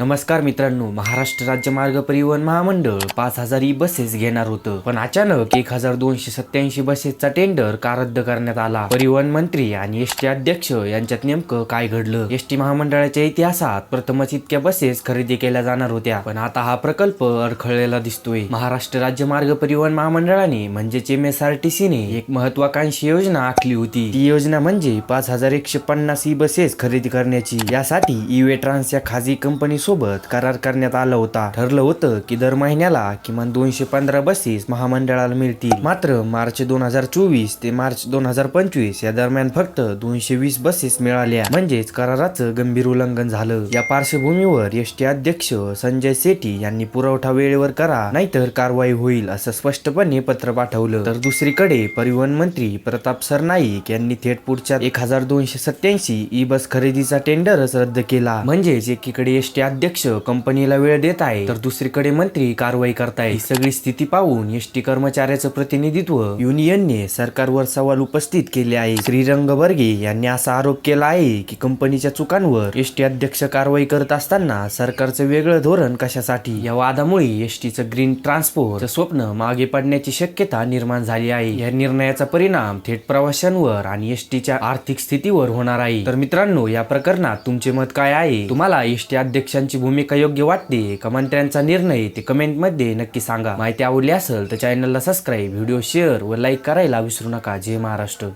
नमस्कार मित्रांनो महाराष्ट्र राज्य मार्ग परिवहन महामंडळ पाच हजार ई बसेस घेणार होतं. पण अचानक एक हजार दोनशे सत्याऐंशी बसेसचा टेंडर का रद्द करण्यात आला? परिवहन मंत्री आणि एस टी अध्यक्ष यांच्यात नेमकं काय घडलं? एस टी महामंडळाच्या इतिहासात प्रथमच इतक्या बसेस खरेदी केल्या जाणार होत्या. पण आता हा प्रकल्प अडखळलेला दिसतोय. महाराष्ट्र राज्य मार्ग परिवहन महामंडळाने म्हणजेच एम एस आर टी सीने एक महत्वाकांक्षी योजना आखली होती. ती योजना म्हणजे पाच हजार एकशे पन्नास ई बसेस खरेदी करण्याची. यासाठी इवे ट्रान्स या खाजगी कंपनी सोबत करार करण्यात आला होता. ठरलं होतं की दर महिन्याला किमान दोनशे पंधरा बसेस महामंडळाला मिळतील. मात्र मार्च दोन हजार चोवीस ते मार्च दोन हजार पंचवीस या दरम्यान फक्त दोनशे वीस बसेस मिळाल्या. म्हणजेच कराराचं गंभीर उल्लंघन झालं. या पार्श्वभूमीवर एस टी अध्यक्ष संजय सेठी यांनी पुरवठा वेळेवर करा नाहीतर कारवाई होईल असं स्पष्टपणे पत्र पाठवलं. तर दुसरीकडे परिवहन मंत्री प्रताप सरनाईक यांनी थेट पुढच्या एक हजार दोनशे सत्याऐंशी ई बस खरेदीचा टेंडरच रद्द केला. म्हणजेच एकीकडे एस टी अध्यक्ष कंपनीला वेळ देत आहे तर दुसरीकडे मंत्री कारवाई करताय ही सगळी स्थिती पाहून एस टी कर्मचाऱ्याचं प्रतिनिधित्व युनियनने सरकारवर सवाल उपस्थित केले आहे. श्रीरंग बर्गे यांनी असा आरोप केला आहे की कंपनीच्या चुकांवर एस टी अध्यक्ष कारवाई करत असताना सरकारचं वेगळं धोरण कशासाठी? या वादामुळे एस टीचं ग्रीन ट्रान्सपोर्ट स्वप्न मागे पडण्याची शक्यता निर्माण झाली आहे. या निर्णयाचा परिणाम थेट प्रवाशांवर आणि एस टीच्या आर्थिक स्थितीवर होणार आहे. तर मित्रांनो या प्रकरणात तुमचे मत काय आहे? तुम्हाला एस टी त्यांची भूमिका योग्य वाटते का मंत्र्यांचा निर्णय ते कमेंटमध्ये नक्की सांगा. माहिती आवडली असेल तर चॅनलला सबस्क्राईब व्हिडिओ शेअर व लाईक करायला विसरू नका. जय महाराष्ट्र.